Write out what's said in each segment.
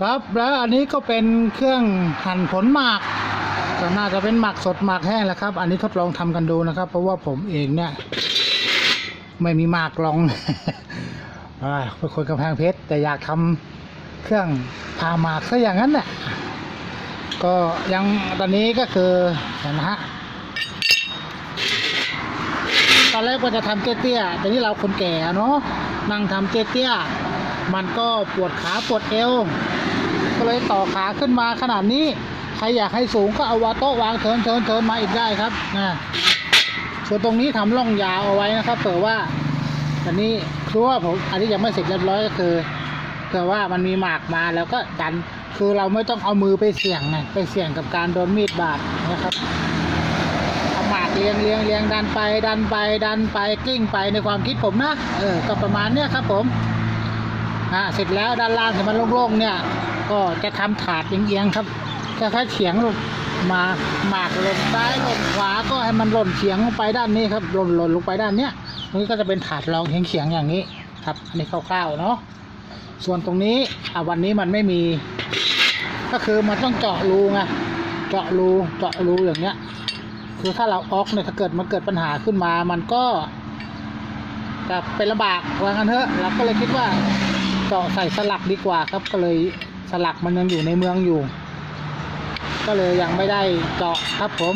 ครับแล้วอันนี้ก็เป็นเครื่องหั่นผลหมากก็น่าจะเป็นหมากสดหมากแห้งแหละครับ อันนี้ทดลองทำกันดูนะครับ เพราะว่าผมเองเนี่ย ไม่มีหมากลองเป็นคนกำแพงเพชรแต่อยากทำเครื่องผ่าหมากซะอย่างนั้นแหละก็ยังตอนนี้ก็คือเห็นนะฮะตอนแรกว่าจะทำเตี้ยๆแต่นี่เราคนแก่เนาะนั่งทำเตี้ยๆมันก็ปวดขาปวดเอว ก็เลยต่อขาขึ้นมาขนาดนี้ ใครอยากให้สูงก็เอาวาโต๊ะวางเทินเทินเทินมาอีกได้ครับนะส่วนตรงนี้ทำร่องยาวเอาไว้นะครับเผื่อว่าอันนี้คือว่าผมอันนี้ยังไม่เสร็จเรียบร้อยก็คือเผื่อว่ามันมีหมากมาแล้วก็ดันคือเราไม่ต้องเอามือไปเสี่ยงไงไปเสี่ยงกับการโดนมีดบาดนะครับเอาหมากเรียงเรียงเรียงดันไป ดันไป ดันไปกลิ้งไปในความคิดผมนะเออก็ประมาณเนี้ยครับผมอ่าเสร็จแล้วด้านล่างที่มันโล่งๆเนี่ย ก็จะทำถาดเอียงๆครับคล้ายๆเฉียงลงมาหมากล่นซ้ายล่นขวาก็ให้มันหล่นเฉียงลงไปด้านนี้ครับหล่นหล่นลงไปด้านเนี้ยตรงนี้ก็จะเป็นถาดรองเฉียงๆอย่างนี้ครับอันนี้คร่าวๆเนาะส่วนตรงนี้อะวันนี้มันไม่มี ก็คือมันต้องเจาะรูไงเจาะรูเจาะรูอย่างเนี้ย คือถ้าเราออกเนี่ยถ้าเกิดมันเกิดปัญหาขึ้นมา มันก็จะเป็นลำบากว่างั้นเถอะเราก็เลยคิดว่าเจาะใส่สลักดีกว่าครับก็เลย สลักมันยังอยู่ในเมืองอยู่ ก็เลยยังไม่ได้เจาะครับผม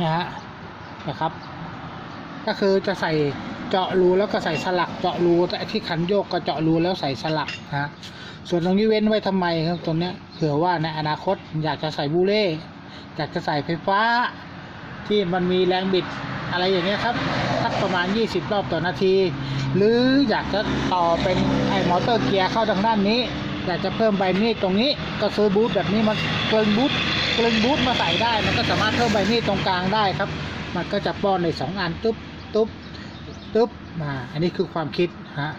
นะฮะนะครับ ก็คือจะใส่เจาะรูแล้วก็ใส่สลักเจาะรูแต่ที่ขันโยกก็เจาะรูแล้วใส่สลักนะฮะส่วนตรงนี้เว้นไว้ทำไมครับตรงเนี้ยเผื่อว่าในอนาคตอยากจะใส่บูเล่อยากจะใส่ไฟฟ้า ที่มันมีแรงบิดอะไรอย่างเงี้ยครับสักประมาณ 20 รอบต่อนาที หรืออยากจะต่อเป็นไอ้มอเตอร์เกียร์เข้าทางด้านนี้ อยากจะเพิ่มใบมีดตรงนี้ก็ซื้อบูทแบบนี้มาเกินบูทเกินบูทมาใส่ได้ มันก็สามารถเพิ่มใบมีดตรงกลางได้ครับ มันก็จะป้อนในสองอันตุ๊บตุ๊บตุ๊บมาอันนี้คือความคิดฮะ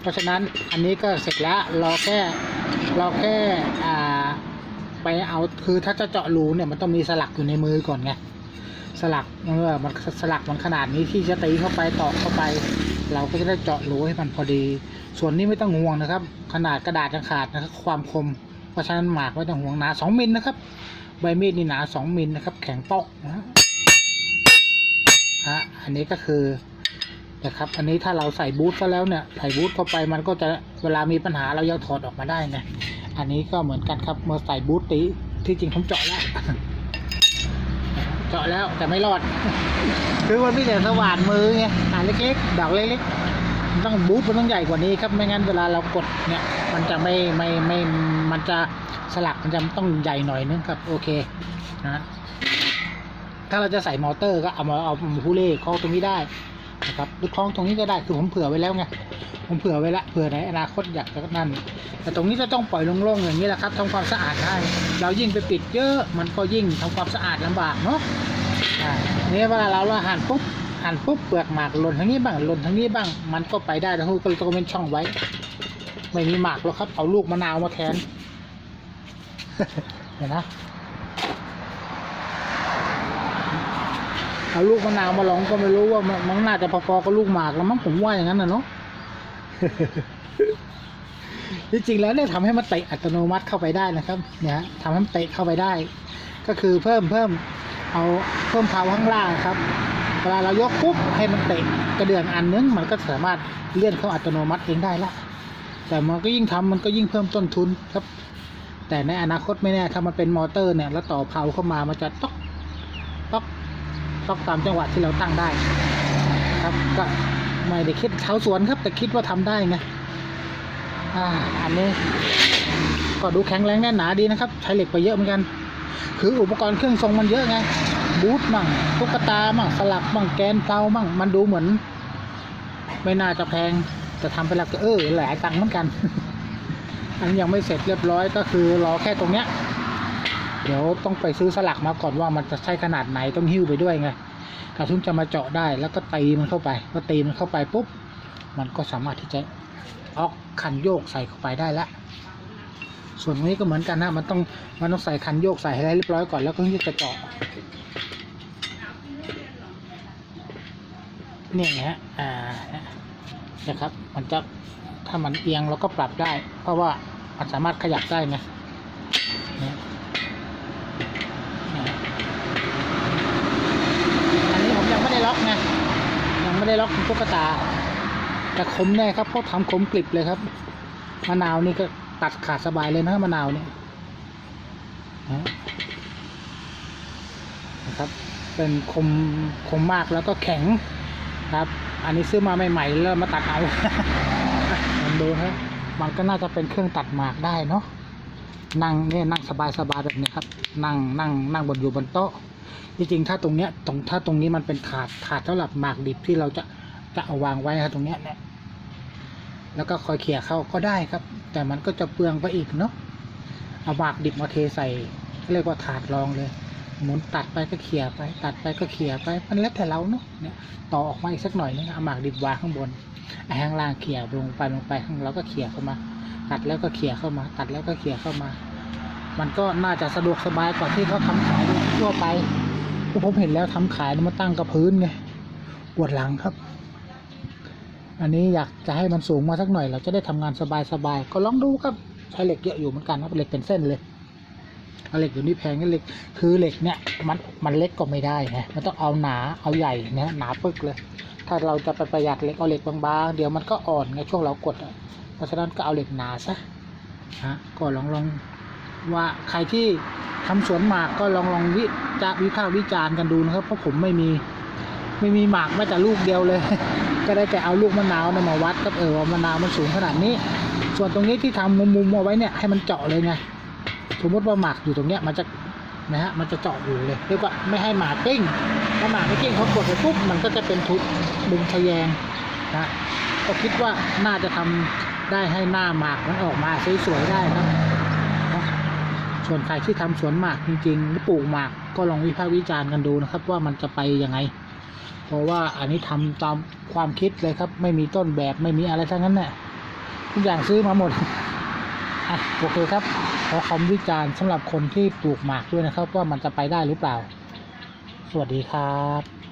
เพราะฉะนั้นอันนี้ก็เสร็จแล้วรอแค่รอแค่อ่าไปเอาคือถ้าจะเจาะรูเนี่ยมันต้องมีสลักอยู่ในมือก่อนไงสลักเมื่อมันสลักมันขนาดนี้ที่จะตีเข้าไปตอกเข้าไป เราก็จะได้เจาะรูให้มันพอดี ส่วนนี้ไม่ต้องห่วงนะครับ ขนาดกระดาษยังขาดนะครับ ความคมเพราะฉะนั้นหมากไม่ต้องห่วงหนาสองมิลนะครับ ใบมีดนี่หนาสองมิลนะครับ แข็งปอกนะฮะอันนี้ก็คือนะครับ อันนี้ถ้าเราใส่บูทก็แล้วเนี่ยใส่บูทเข้าไปมันก็จะเวลามีปัญหาเรายังถอดออกมาได้ไงอันนี้ก็เหมือนกันครับเมื่อใส่บูทตีที่จริงผมเจาะแล้ว เจาะแล้วแต่ไม่รอด คือมันมีแต่สว่านมือไงอันเล็กๆดอกเล็กๆมันต้องบูทมันต้องใหญ่กว่านี้ครับไม่งั้นเวลาเรากดเนี่ยมันจะไม่ไม่ไม่มันจะสลักมันจะต้องใหญ่หน่อยนึงครับ โอเคนะถ้าเราจะใส่มอเตอร์ก็เอามาเอาผู้เล่คล้องตรงนี้ได้นะครับหรือคล้องตรงนี้ก็ได้คือผมเผื่อไว้แล้วไง ผมเผื่อไว้ละเผื่อในอนาคตอยากจะนั่น แต่ตรงนี้จะต้องปล่อยโล่งๆอย่างนี้แหละครับทำความสะอาดได้เรายิ่งไปปิดเยอะมันก็ยิ่งทำความสะอาดลำบากเนาะนี่เวลาเราเราหั่นปุ๊บหั่นปุ๊บเปลือกหมากหล่นทั้งนี้บ้างหล่นทั้งนี้บ้าง มันก็ไปได้ทั้งคู่ก็เลยต้องเป็นช่องไว้ ไม่มีหมากหรอกครับ เอาลูกมะนาวมาแทนเห็นนะเอาลูกมะนาวมาลองก็ไม่รู้ว่ามันมันน่าจะพอๆกับลูกหมากแล้วมั้งผมว่าอย่างนั้นนะเนาะ จริงๆแล้วเนี่ยทำให้มันเตะอัตโนมัติเข้าไปได้นะครับ เนี่ยทำให้มันเตะเข้าไปได้ ก็คือเพิ่มเพิ่มเอาเพิ่มพาวข้างล่างครับเวลาเรายกปุ๊บให้มันเตะกระเดื่องอันนึงมันก็สามารถเลื่อนเข้าอัตโนมัติเองได้ละแต่มันก็ยิ่งทำมันก็ยิ่งเพิ่มต้นทุนครับ แต่ในอนาคตไม่แน่ถ้ามันเป็นมอเตอร์เนี่ย แล้วต่อเพาเข้ามามันจะต๊อกต๊อกต๊อกตามจังหวะที่เราตั้งได้ครับก็ ไม่ได้คิดเท้าสวนครับ แต่คิดว่าทำได้ไงอ่าอันนี้ ก็ดูแข็งแรงแน่นหนาดีนะครับ ใช้เหล็กไปเยอะเหมือนกัน คืออุปกรณ์เครื่องทรงมันเยอะไง บูทมั่งตุ๊กตามั่งสลักมั่งแกนเพลามั่งมันดูเหมือน ไม่น่าจะแพงแต่ทำไปแล้วก็เออหลายตังค์เหมือนกัน อันนี้ยังไม่เสร็จเรียบร้อยก็คือรอแค่ตรงเนี้ย เดี๋ยวต้องไปซื้อสลักมาก่อนว่ามันจะใช้ขนาดไหนต้องหิ้วไปด้วยไง กระทุ้งจะมาเจาะได้แล้วก็ตีมันเข้าไปพอตีมันเข้าไปปุ๊บมันก็สามารถที่จะออกคันโยกใส่เข้าไปได้ละส่วนตรงนี้ก็เหมือนกันนะมันต้องมันต้องใส่คันโยกใส่ให้ได้เรียบร้อยก่อนแล้วก็ถึงจะเจาะเนี่ยไงฮะอ่านะครับ มันจะถ้ามันเอียงเราก็ปรับได้ เพราะว่ามันสามารถขยับได้ไงเนี่ยเนี่ยอันนี้ผมยังไม่ได้ล็อกไงยัง ได้ล็อกตุ๊กตาแต่คมแน่ครับเพราะทำคมกลิบเลยครับมะนาวนี่ก็ตัดขาดสบายเลยนะมะนาวเนี่ยนะครับ เป็นคมคมมากแล้วก็แข็งครับ อันนี้ซื้อมาใหม่ๆแล้วมาตัดเอาลองดูครับมันก็น่าจะเป็นเครื่องตัดหมากได้เนาะนั่งเนี่ยนั่งสบายๆแบบนี้ครับ นั่งนั่งนั่งบนอยู่บนโต๊ะ จริงๆถ้าตรงเนี้ยตรงถ้าตรงนี้มันเป็นถาดถาดสำหรับหมากดิบที่เราจะจะเอาวางไว้ครับตรงเนี้ยเนี่ยแล้วก็คอยเขี่ยเข้าก็ได้ครับ แต่มันก็จะเปลืองไปอีกเนาะเอาหมากดิบมาเทใส่เรียกว่าถาดรองเลย หมุนตัดไปก็เขี่ยไป ตัดไปก็เขี่ยไปมันแล้วแต่เราเนาะเนี่ยต่อออกมาอีกสักหน่อยนึงเอาหมากดิบวางข้างบนไอ้ข้างล่างเขี่ยลงไปลงไปข้างเราก็เขี่ยเข้ามา ตัดแล้วก็เขี่ยเข้ามา ตัดแล้วก็เขี่ยเข้ามา มันก็น่าจะสะดวกสบายกว่าที่เขาทำขายทั่วไป ที่ผมเห็นแล้วทำขายแล้วมาตั้งกับพื้นไงปวดหลังครับ อันนี้อยากจะให้มันสูงมาสักหน่อย เราจะได้ทำงานสบายๆก็ลองดูครับใช้เหล็กเยอะอยู่เหมือนกันครับเหล็กเป็นเส้นเลยเเหล็กอยู่นี่แพงนี่เหล็กคือเหล็กเนี่ยมันมันเล็กก็ไม่ได้นะมันต้องเอาหนาเอาใหญ่นะหนาปึกเลย ถ้าเราจะไปประหยัดเหล็กเอาเหล็กบางๆเดี๋ยวมันก็อ่อนไงช่วงเรากดเพราะฉะนั้นก็เอาเหล็กหนาซะฮะก็ลองลองว่าใครที่ ทำสวนหมากก็ลองลองวิจะวิพากษ์วิจารณ์กันดูนะครับ เพราะผมไม่มีไม่มีหมากแม้แต่ลูกเดียวเลย ก็ได้แต่เอาลูกมะนาวมาวัดกับเออว่ามะนาวมันสูงขนาดนี้ ส่วนตรงนี้ที่ทำมุมๆเอาไว้เนี่ยให้มันเจาะเลยไงสมมติว่าหมากอยู่ตรงเนี้ยมันจะนะฮะมันจะเจาะอยู่เลยเรียกว่าไม่ให้หมากกิ้งถ้าหมากไม่กิ้งเขากดไปปุ๊บมันก็จะเป็นทุบมุมทะแยงนะก็คิดว่าน่าจะทำได้ให้หน้าหมากมันออกมาสวยๆได้ครับนะ ส่วนใครที่ทำสวนหมากจริงๆหรือปลูกหมากก็ลองวิพากษ์วิจารณ์กันดูนะครับ ว่ามันจะไปยังไง เพราะว่าอันนี้ทำตามความคิดเลยครับ ไม่มีต้นแบบไม่มีอะไรทั้งนั้นเนี่ยทุกอย่างซื้อมาหมดอะโอเคครับขอคำวิจารณ์สำหรับคนที่ปลูกหมากด้วยนะครับ ว่ามันจะไปได้หรือเปล่า สวัสดีครับ